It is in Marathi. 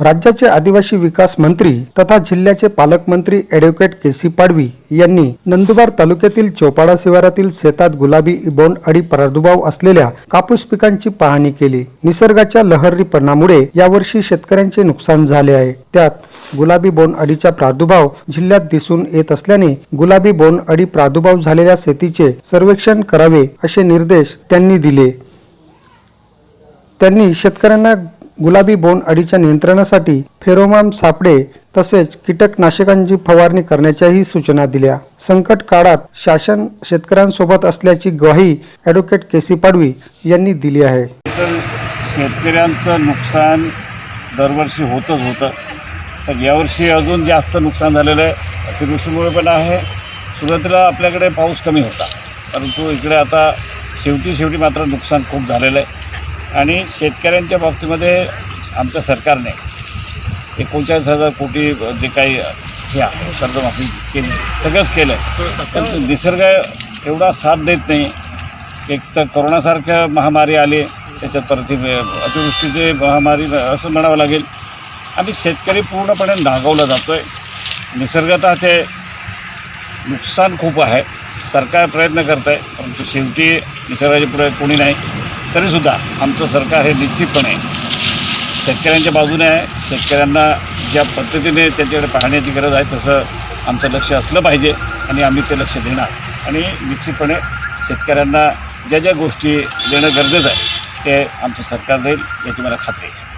राज्याचे आदिवासी विकास मंत्री तथा जिल्ह्याचे पालकमंत्री ॲडव्होकेट के सी पाडवी यांनी नंदुरबार तालुक्यातील चोपाडा शिवारातील शेतात गुलाबी बोंड अडी प्रादुर्भाव असलेल्या कापूस पिकांची पाहणी केली. निसर्गाच्या लहरीपणामुळे यावर्षी शेतकऱ्यांचे नुकसान झाले आहे. त्यात गुलाबी बोंड अळीचा प्रादुर्भाव जिल्ह्यात दिसून येत असल्याने गुलाबी बोंड अडी प्रादुर्भाव झालेल्या शेतीचे सर्वेक्षण करावे असे निर्देश त्यांनी दिले. त्यांनी शेतकऱ्यांना गुलाबी बोंड अळीच्या नियंत्रणासाठी फेरोमाम सापडे तसेच कीटकनाशकांची फवारणी करण्याच्याही सूचना दिल्या. संकट काळात शासन शेतकऱ्यांसोबत असल्याची ग्वाही ॲडव्होकेट के सी पाडवी यांनी दिली आहे. तर शेतकऱ्यांचं नुकसान दरवर्षी होतच होतं. तर यावर्षी अजून जास्त नुकसान झालेलं आहे. अतिवृष्टीमुळे पण आहे. सुरुवातीला आपल्याकडे पाऊस कमी होता. परंतु इकडे आता शेवटी शेवटी मात्र नुकसान खूप झालेलं आहे. आणि शेतकऱ्यांच्या बाबतीमध्ये आमच्या सरकारने एकोणचाळीस हजार कोटी जे काही हे आहे कर्जमाफी केली सगळंच केलं पण निसर्ग एवढा साथ देत नाही. एक तर कोरोनासारख्या महामारी आली त्याच्यात परत ही अतिवृष्टीची महामारी असं म्हणावं लागेल. आणि शेतकरी पूर्णपणे नागवला जातो आहे निसर्गात ते नुकसान खूप आहे. सरकार प्रयत्न करत आहे परंतु शेवटी निसर्गाच्या पुढे कोणी नाही. तरीसुद्धा आमचं सरकार हे निश्चितपणे शेतकऱ्यांच्या बाजूने आहे. शेतकऱ्यांना ज्या पद्धतीने त्यांच्याकडे पाहण्याची गरज आहे तसं आमचं लक्ष असलं पाहिजे आणि आम्ही ते लक्ष देणार. आणि निश्चितपणे शेतकऱ्यांना ज्या ज्या गोष्टी देणं गरजेचं आहे ते आमचं सरकार देईल याची मला खात्री आहे.